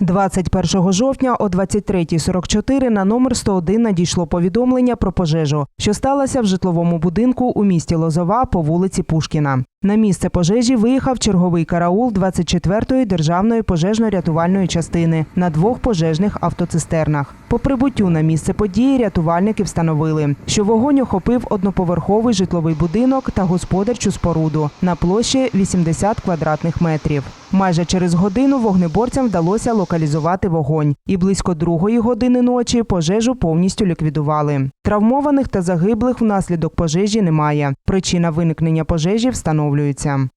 21 жовтня о 23.44 на номер 101 надійшло повідомлення про пожежу, що сталося в житловому будинку у місті Лозова по вулиці Пушкіна. На місце пожежі виїхав черговий караул 24-ї державної пожежно-рятувальної частини на двох пожежних автоцистернах. По прибуттю на місце події рятувальники встановили, що вогонь охопив одноповерховий житловий будинок та господарчу споруду на площі 80 квадратних метрів. Майже через годину вогнеборцям вдалося локалізувати вогонь, і близько другої години ночі пожежу повністю ліквідували. Травмованих та загиблих внаслідок пожежі немає. Причина виникнення пожежі встановлюється.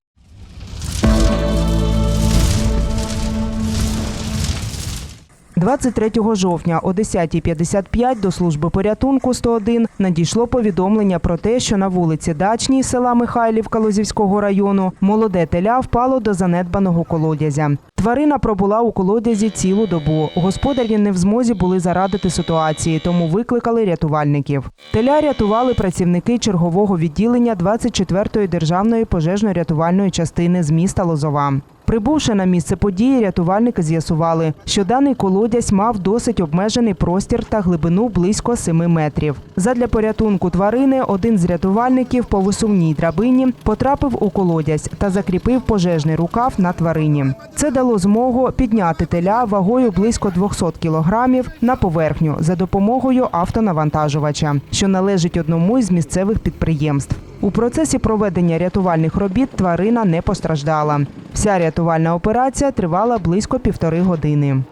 – 23 жовтня о 10.55 до служби порятунку 101 надійшло повідомлення про те, що на вулиці Дачній села Михайлівка Лозівського району молоде теля впало до занедбаного колодязя. Тварина пробула у колодязі цілу добу. Господарі не в змозі були зарадити ситуації, тому викликали рятувальників. Теля рятували працівники чергового відділення 24-ї державної пожежно-рятувальної частини з міста Лозова. Прибувши на місце події, рятувальники з'ясували, що даний колодязь мав досить обмежений простір та глибину близько 7 метрів. Задля порятунку тварини один з рятувальників по висувній драбині потрапив у колодязь та закріпив пожежний рукав на тварині. Це дало змогу підняти теля вагою близько 200 кілограмів на поверхню за допомогою автонавантажувача, що належить одному із місцевих підприємств. У процесі проведення рятувальних робіт тварина не постраждала. Вся рятувальна операція тривала близько півтори години.